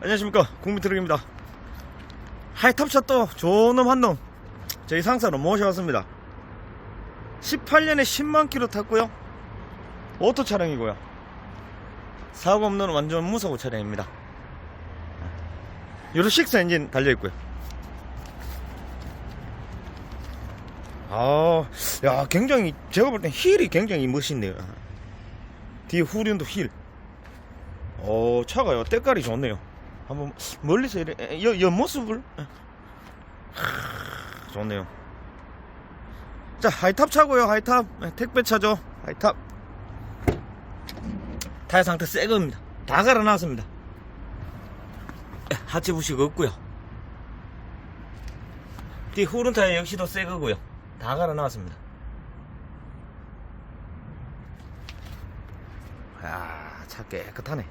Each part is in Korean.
안녕하십니까 국민트럭입니다 하이탑샷 또 좋은 놈 한놈 저희 상사로 모셔왔습니다 18년에 10만 킬로 탔고요 오토 차량이고요 사고 없는 완전 무사고 차량입니다 유로 6 엔진 달려있고요 아, 야, 굉장히, 제가 볼 땐 힐이 굉장히 멋있네요. 뒤에 후륜도 힐. 어, 차가요. 때깔이 좋네요. 한번 멀리서 이래, 에, 여, 옆모습을. 에. 하, 좋네요. 자, 하이탑 차고요. 하이탑. 에, 택배 차죠. 하이탑. 타이어 상태 새 겁니다. 다 갈아놨습니다. 에, 하체 부식 없고요. 뒤 후륜 타이어 역시도 새 거고요. 다 갈아놨습니다. 아, 차 깨끗하네.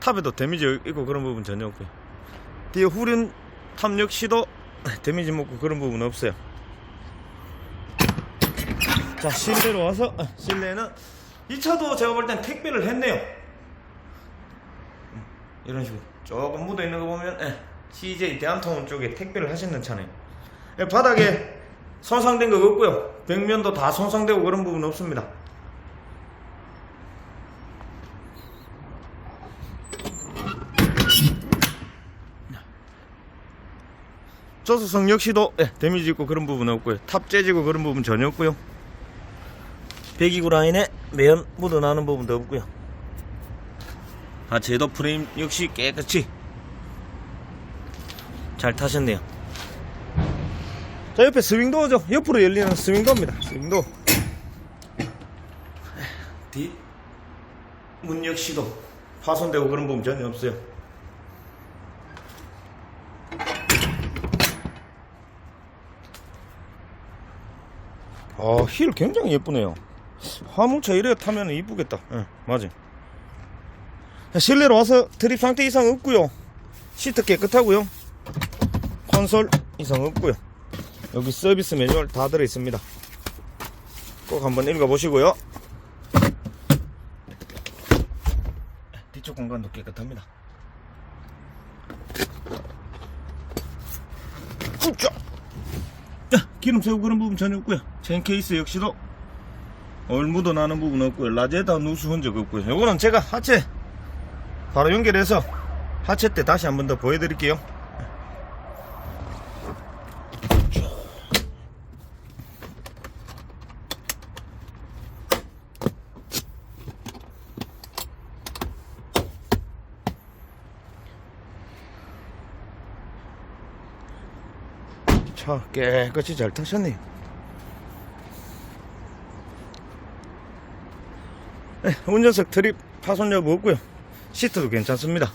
탑에도 데미지 있고 그런 부분 전혀 없고요. 뒤에 후륜 탑 역시도 데미지 먹고 그런 부분 없어요. 자, 실내로 와서 아, 실내는 이 차도 제가 볼 땐 택배를 했네요. 음, 이런 식으로 조금 묻어 있는 거 보면 예, CJ 대한통운 쪽에 택배를 하시는 차네요. 예, 바닥에 손상된 거 없고요. 벽면도 다 손상되고 그런 부분 없습니다. 조수석 역시도 예, 데미지 있고 그런 부분 없고요. 탑 재지고 그런 부분 전혀 없고요. 배기구 라인에 매연 묻어나는 부분도 없고요. 하체도 프레임 역시 깨끗이 잘 타셨네요. 자 옆에 스윙도어죠. 옆으로 열리는 스윙도어입니다. 스윙도어. 뒷문 역시도 파손되고 그런 부분 전혀 없어요. 아, 힐 굉장히 예쁘네요. 화물차 이래 타면 이쁘겠다. 예, 맞아. 실내로 와서 드립 상태 이상 없고요. 시트 깨끗하고요. 콘솔 이상 없고요. 여기 서비스 매뉴얼 다 들어 있습니다. 꼭 한번 읽어 보시고요. 뒤쪽 공간도 깨끗합니다. 우짜! 자, 기름 새우 그런 부분 전혀 없고요. 체인 케이스 역시도 얼무도 나는 부분 없고요. 라제다 누수 흔적 없고요. 요거는 제가 하체 바로 연결해서 하체 때 다시 한 번 더 보여드릴게요. 차 깨끗이 잘 타셨네요. 네, 운전석 트립 파손 여부 없고요. 시트도 괜찮습니다.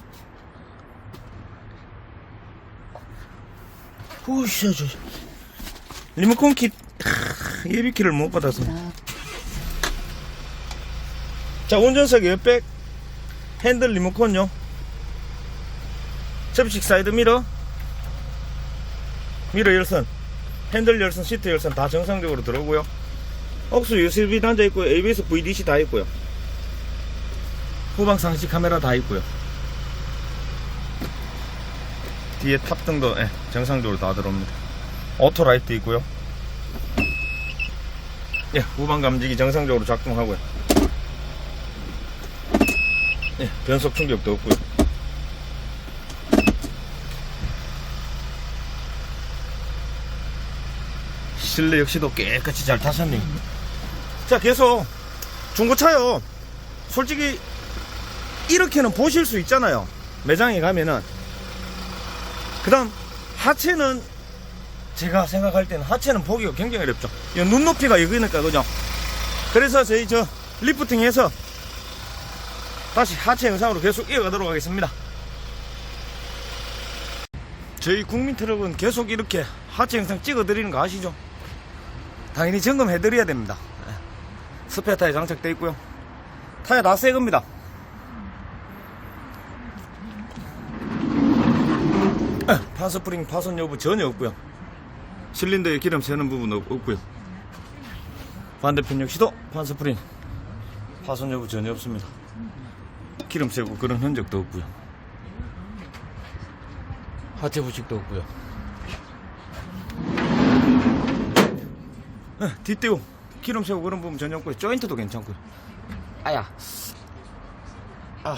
후샤, 저 리모컨 키 하, 예비키를 못 받아서. 자, 운전석 옆백 핸들 리모컨요. 접식 사이드 미러, 미러 열선, 핸들 열선, 시트 열선 다 정상적으로 들어오고요. 억수 USB 단자 있고요. ABS, VDC 다 있고요. 후방 상시 카메라 다 있고요. 뒤에 탑등도 예, 정상적으로 다 들어옵니다. 오토라이트 있고요. 예, 후방 감지기 정상적으로 작동하고요. 예, 변속 충격도 없고요. 실내 역시도 깨끗이 잘 타셨네요. 자, 계속 중고차요. 솔직히 이렇게는 보실 수 있잖아요. 매장에 가면은. 그 다음, 하체는 제가 생각할 때는 하체는 보기가 굉장히 어렵죠. 이 눈높이가 여기니까, 그죠? 그래서 저희 저 리프팅 해서 다시 하체 영상으로 계속 이어가도록 하겠습니다. 저희 국민 트럭은 계속 이렇게 하체 영상 찍어 드리는 거 아시죠? 당연히 점검해 드려야 됩니다. 예. 스페어 타이어 장착되어 있고요. 타이어 다 새 겁니다. 파스프링 파손 여부 전혀 없고요. 실린더에 기름 새는 부분 없- 없고요. 반대편 역시도 파스프링 파손 여부 전혀 없습니다. 기름 새고 그런 흔적도 없고요. 하체 부식도 없고요. 뒷대우 기름 새고 그런 부분 없고요. 조인트도 괜찮고요. 아야. 아.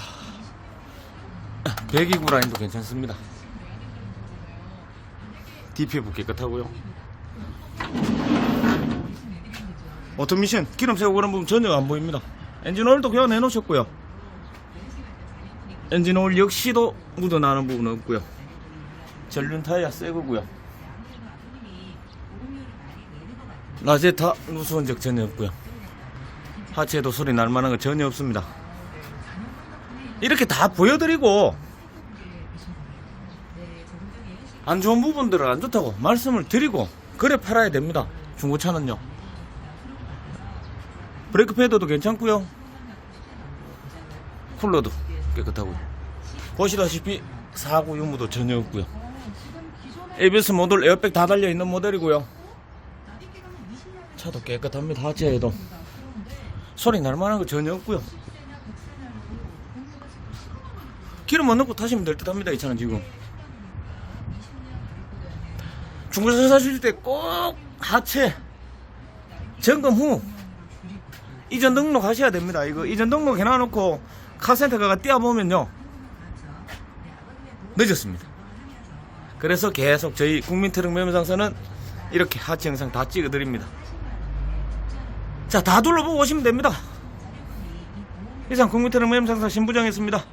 배기구 라인도 괜찮습니다. DPF 깨끗하고요. 오토미션 기름 새고 그런 부분 전혀 안 보입니다. 엔진 오일도 교환해 놓으셨고요. 엔진 오일 역시도 묻어나는 부분은 없고요. 전륜 타이어 새 거고요. 라제타 누수 흔적 전혀 없고요. 하체에도 소리 날 만한 거 전혀 없습니다. 이렇게 다 보여드리고 안 좋은 부분들은 안 좋다고 말씀을 드리고 그래 팔아야 됩니다. 중고차는요. 브레이크 패드도 괜찮고요. 쿨러도 깨끗하고요. 보시다시피 사고 유무도 전혀 없고요. ABS 모듈 에어백 다 달려 있는 모델이고요. 차도 깨끗합니다. 하체에도 소리 날 만한 거 전혀 없고요. 기름만 넣고 타시면 될 듯 합니다. 이 차는 지금. 중고차 사실 때 꼭 하체 점검 후 이전 등록 하셔야 됩니다. 이거 이전 등록 해놔놓고 카센터 가가 뛰어보면요. 늦었습니다. 그래서 계속 저희 국민트럭 매매상사는 이렇게 하체 영상 다 찍어드립니다. 자, 다 둘러보고 오시면 됩니다. 이상 국민트럭 매매상사 신부장이었습니다.